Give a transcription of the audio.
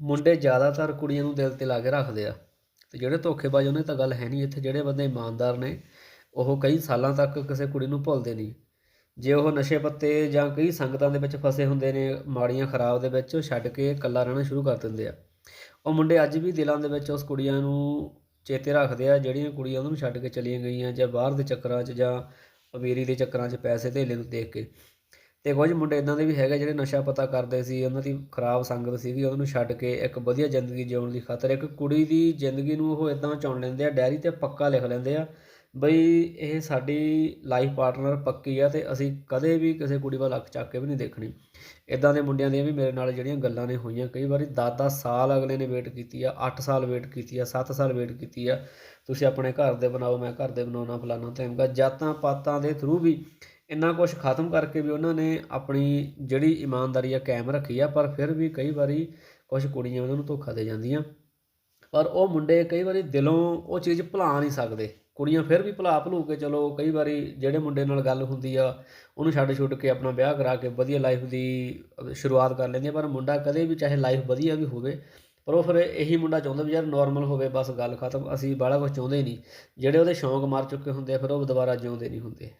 ਮੁੰਡੇ ਜ਼ਿਆਦਾਤਰ ਕੁੜੀਆਂ ਨੂੰ ਦਿਲ ਤੇ ਲਾ ਕੇ ਰੱਖਦੇ ਆ। ਤੇ ਜਿਹੜੇ ਧੋਖੇਬਾਜ਼ ਉਹਨੇ ਤਾਂ ਗੱਲ ਹੈ ਨਹੀਂ ਇੱਥੇ, ਜਿਹੜੇ ਬੰਦੇ ਇਮਾਨਦਾਰ ਨੇ, ਉਹ ਕਈ ਸਾਲਾਂ ਤੱਕ ਕਿਸੇ ਕੁੜੀ ਨੂੰ ਭੁੱਲਦੇ ਨਹੀਂ। ਜੇ ਉਹ ਨਸ਼ੇ ਪੱਤੇ ਜਾਂ ਕਈ ਸੰਗਤਾਂ ਦੇ ਵਿੱਚ ਫਸੇ ਹੁੰਦੇ ਨੇ, ਮਾੜੀਆਂ ਖਰਾਬ ਦੇ ਵਿੱਚ, ਉਹ ਛੱਡ ਕੇ ਇਕੱਲਾ ਰਹਿਣਾ ਸ਼ੁਰੂ ਕਰ ਦਿੰਦੇ ਆ। ਉਹ ਮੁੰਡੇ ਅੱਜ ਵੀ ਦਿਲਾਂ ਦੇ ਵਿੱਚ ਉਸ ਕੁੜੀਆਂ ਨੂੰ ਚੇਤੇ ਰੱਖਦੇ ਆ, ਜਿਹੜੀਆਂ ਕੁੜੀਆਂ ਉਹਨਾਂ ਨੂੰ ਛੱਡ ਕੇ ਚਲੀਆਂ ਗਈਆਂ ਜਾਂ ਬਾਹਰ ਦੇ ਚੱਕਰਾਂ 'ਚ ਜਾਂ ਅਮੀਰੀ ਦੇ ਚੱਕਰਾਂ 'ਚ ਪੈਸੇ ਧੇਲੇ ਨੂੰ ਦੇਖ ਕੇ। ਤੇ ਕੁਝ ਮੁੰਡੇ ਇਦਾਂ ਦੇ ਵੀ ਹੈਗੇ ਜਿਹੜੇ ਨਸ਼ਾ ਪਤਾ ਕਰਦੇ ਸੀ, ਉਹਨਾਂ ਦੀ ਖਰਾਬ ਸੰਗਤ ਸੀਗੀ, ਉਹਨਾਂ ਨੂੰ ਛੱਡ ਕੇ ਇੱਕ ਵਧੀਆ ਜ਼ਿੰਦਗੀ ਜਿਉਣ ਦੀ ਖਾਤਰ ਇੱਕ ਕੁੜੀ ਦੀ ਜ਼ਿੰਦਗੀ ਨੂੰ ਉਹ ਇਦਾਂ ਚੁਣ ਲੈਂਦੇ ਆ ਡਾਇਰੀ ਤੇ ਪੱਕਾ ਲਿਖ ਲੈਂਦੇ ਆ, ਬਈ ਇਹ ਸਾਡੀ ਲਾਈਫ ਪਾਰਟਨਰ ਪੱਕੀ ਆ ਤੇ ਅਸੀਂ ਕਦੇ ਵੀ ਕਿਸੇ ਕੁੜੀ ਵੱਲ ਅੱਖ ਚੱਕ ਕੇ ਵੀ ਨਹੀਂ ਦੇਖਣੀ। ਇਦਾਂ ਦੇ ਮੁੰਡਿਆਂ ਦੀਆਂ ਵੀ ਮੇਰੇ ਨਾਲ ਜਿਹੜੀਆਂ ਗੱਲਾਂ ਨੇ ਹੋਈਆਂ, ਕਈ ਵਾਰੀ 10-10 ਸਾਲ ਅਗਲੇ ਨੇ ਵੇਟ ਕੀਤੀ ਆ 8 ਸਾਲ ਵੇਟ ਕੀਤੀ ਆ 7 ਸਾਲ ਵੇਟ ਕੀਤੀ ਆ, ਤੁਸੀਂ ਆਪਣੇ ਘਰ ਦੇ ਬਣਾਓ, ਮੈਂ ਘਰ ਦੇ ਬਣਾਉਣਾ ਫਲਾਣਾ ਧਮਕਾ ਜਾਤਾਂ ਪਾਤਾਂ ਦੇ ਥਰੂ ਵੀ ਇੰਨਾ ਕੁਝ ਖਤਮ ਕਰਕੇ ਵੀ ਉਹਨਾਂ ਨੇ ਆਪਣੀ ਜਿਹੜੀ ਇਮਾਨਦਾਰੀ ਆ ਕਾਇਮ ਰੱਖੀ ਆ, ਪਰ ਫਿਰ ਵੀ ਕਈ ਵਾਰੀ ਕੁਝ ਕੁੜੀਆਂ ਉਹਨਾਂ ਨੂੰ ਧੋਖਾ ਦੇ ਜਾਂਦੀਆਂ। ਪਰ ਉਹ ਮੁੰਡੇ ਕਈ ਵਾਰੀ ਦਿਲੋਂ ਉਹ ਚੀਜ਼ ਭੁਲਾ ਨਹੀਂ ਸਕਦੇ। ਕੁੜੀਆਂ ਫਿਰ ਵੀ ਭੁਲਾ ਭੁਲੂ ਕੇ ਚਲੋ ਕਈ ਵਾਰੀ ਜਿਹੜੇ ਮੁੰਡੇ ਨਾਲ ਗੱਲ ਹੁੰਦੀ ਆ, ਉਹਨੂੰ ਛੱਡ ਛੁੱਟ ਕੇ ਆਪਣਾ ਵਿਆਹ ਕਰਾ ਕੇ ਵਧੀਆ ਲਾਈਫ ਦੀ ਸ਼ੁਰੂਆਤ ਕਰ ਲੈਂਦੀਆਂ, ਪਰ ਮੁੰਡਾ ਕਦੇ ਵੀ ਚਾਹੇ ਲਾਈਫ ਵਧੀਆ ਵੀ ਹੋਵੇ, ਪਰ ਉਹ ਫਿਰ ਇਹੀ ਮੁੰਡਾ ਚਾਹੁੰਦਾ ਵੀ ਯਾਰ ਨਾਰਮਲ ਹੋਵੇ, ਬਸ ਗੱਲ ਖਤਮ, ਅਸੀਂ ਬਾਹਲਾ ਕੁਝ ਚਾਹੁੰਦੇ ਹੀ ਨਹੀਂ। ਜਿਹੜੇ ਉਹਦੇ ਸ਼ੌਂਕ ਮਰ ਚੁੱਕੇ ਹੁੰਦੇ ਆ, ਫਿਰ ਉਹ ਦੁਬਾਰਾ ਜਿਉਂਦੇ ਨਹੀਂ ਹੁੰਦੇ।